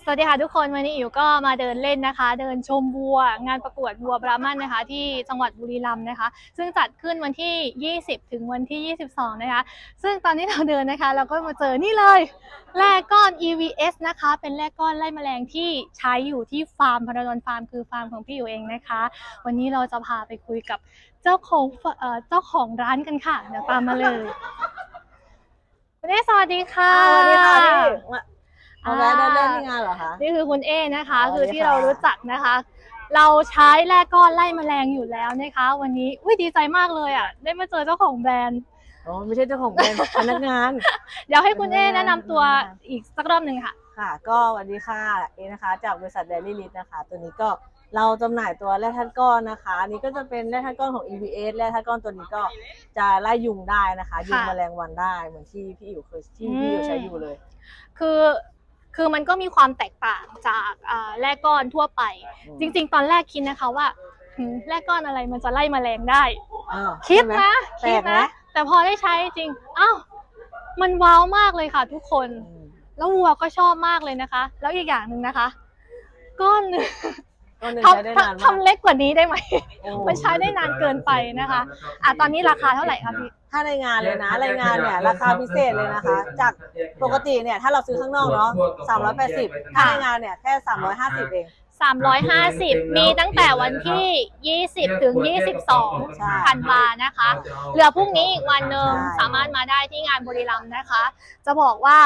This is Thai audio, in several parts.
สวัสดีค่ะทุกคนวันนี้อิ๋วก็มาเดินเล่นนะคะ เดินชมวัว งานประกวดวัวบราหมันนะคะ ที่จังหวัดบุรีรัมย์นะคะ ซึ่งจัดขึ้นวันที่ 20 ถึงวันที่ 22 นะคะ ซึ่งตอนที่เราเดินนะคะ เราก็มาเจอนี่เลยแร่ก้อน EVS นะคะ เป็นแร่ก้อนไล่แมลงที่ใช้อยู่ที่ฟาร์มพนาดอนฟาร์มคือฟาร์มของพี่อิ๋วเองนะคะ วันนี้เราจะพาไปคุยกับเจ้าของเอ่อเจ้าของร้านกันค่ะเดี๋ยวตามมาเลยคุณเอสวัสดีค่ะสวัสดีค่ะ พี่มามาแวะเดินเล่นที่งานเหรอคะ นี่คือคุณเอนะคะ อ๋อคือที่สวัสดีค่ะเรารู้จักนะคะ เราใช้แร่ก้อนไล่แมลงอยู่แล้วนะคะ วันนี้อุ้ยดีใจมากเลยอะ ได้มาเจอเจ้าของแบรนด์ อ๋อไม่ใช่เจ้าของแบรนด์ พนักงาน เดี๋ยวให้คุณเอเป็นไงแนะนำตัวอีกสักรอบหนึ่งค่ะ ค่ะ ก็สวัสดีค่ะ เอนะคะ จากบริษัทเดลี่ลิทนะคะ ตัวนี้ก็เราจำหน่ายตัวแร่ธาตุก้อนนะคะ อันนี้ก็จะเป็นแร่ธาตุก้อนของ EVS แร่ธาตุก้อนตัวนี้ก็จะไล่ยุงได้นะคะ ยุงค่ะแมลงวันได้เหมือนที่พี่อิ๋วเคยที่พี่อิ๋วใช้อยู่เลย คือ คือมันก็มีความแตกต่างจากอ่าแร่ก้อนทั่วไปอืมจริง ๆ ตอนแรกคิดนะคะว่าหืมแร่ก้อนอะไรมันจะไล่แมลงได้อ้าวคิดใช่ไหมนะแปลคิดกไหมนะ แต่พอได้ใช้จริงอ้าวมันว้าวมากเลยค่ะทุกคนอืมแล้ววัวก็ชอบมากเลยนะคะ แล้วอีกอย่างหนึ่งนะคะ ก้อนหนึ่ง ก็หนึ่งทใช้ได้นานำมากทำเล็กกว่านี้ได้ไหม โอ้ มันใช้ได้นานเกินไปนะคะ อะตอนนี้ราคาเท่าไหร่คะพี่ ถ้าในงานเลยนะรายงานเนี่ยราคาพิเศษเลยนะคะ จากปกติเนี่ยถ้าเราซื้อข้างนอกเนาะ380 ถ้าในงานเนี่ยแค่ 350 เอง 350 มีตั้งแต่วันที่ 20 ถึงใช่22 ธันวานะคะ เหลือพรุ่งนี้อีกวันหนึ่งใช่ สามารถมาได้ที่งานบุรีรัมย์นะคะ จะบอกว่า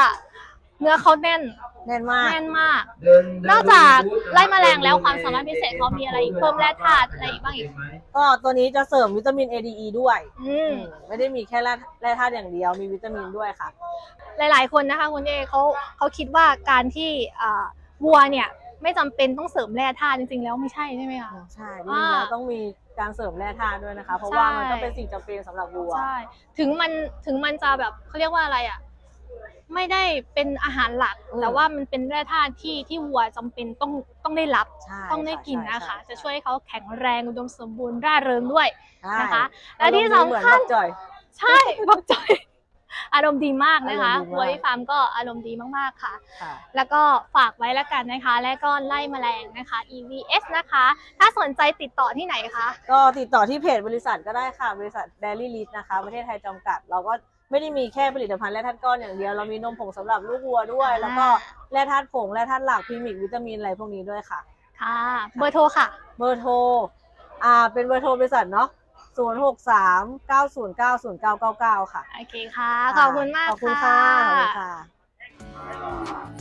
เนื้อเขาแน่นแน่นมาก แน่นมาก นอกจากไล่แมลงแล้วความสามารถพิเศษเขามีอะไรอีกเพิ่มแร่ธาตุอะไรอีกบ้างอีก ก็ตัวนี้จะเสริมวิตามิน ADE ด้วย อืม ไม่ได้มีแค่แร่แร่ธาตุอย่างเดียวมีวิตามินด้วยค่ะ หลาย ๆ คนนะคะคุณเอเขาเขาคิดว่าการที่อ่าวัวเนี่ย ไม่จำเป็นต้องเสริมแร่ธาตุจริง ๆ แล้วไม่ใช่ใช่ไหมคะ ใช่จริงๆแล้วต้องมีการเสริมแร่ธาตุด้วยนะคะ เพราะว่ามันก็เป็นสิ่งจำเป็นสำหรับวัว ใช่ ถึงมันถึงมันจะแบบเขาเรียกว่าอะไรอะ ไม่ได้เป็นอาหารหลักอืมแต่ว่ามันเป็นแร่ธาตุที่ที่วัวจำเป็นต้องต้องได้รับใช่ต้องได้กินใช่นะคะใช่จะช่วยให้เขาแข็งแรงอุดมสมบูรณ์ร่าเริงด้วยใช่นะคะ และที่อารมณ์ดีเหมือนสำคัญบักจ่อยใช่บอกจอย อารมณ์ดีมากนะคะอารมณ์ดีมาก วัวที่ฟาร์มก็อารมณ์ดีมากๆค่ะ ค่ะ แล้วก็ฝากไว้แล้วกันนะคะ และก็ไล่แมลงนะคะ EVS นะคะ ถ้าสนใจติดต่อที่ไหนคะ ก็ติดต่อที่เพจบริษัทก็ได้ค่ะ บริษัท Daily l e a d นะคะ ประเทศไทยจำกัด เราก็ไม่ได้มีแค่ผลิตภัณฑ์แร่ธาตุก้อนอย่างเดียว เรามีนมผงสำหรับลูกวัวด้วย อ่า แล้วก็แร่ธาตุผง แร่ธาตุหลักพรีมิกวิตามินอะไรพวกนี้ด้วยค่ะ ค่ะ เบอร์โทรค่ะ เบอร์โทร อ่า เป็นเบอร์โทรบริษัทเนาะ 0 6 3 9 0 9 0 9 9 9 ค่ะ โอเคค่ะ ขอบคุณมากขอบคุณค่ะขอบคุณค่ะ ค่ะ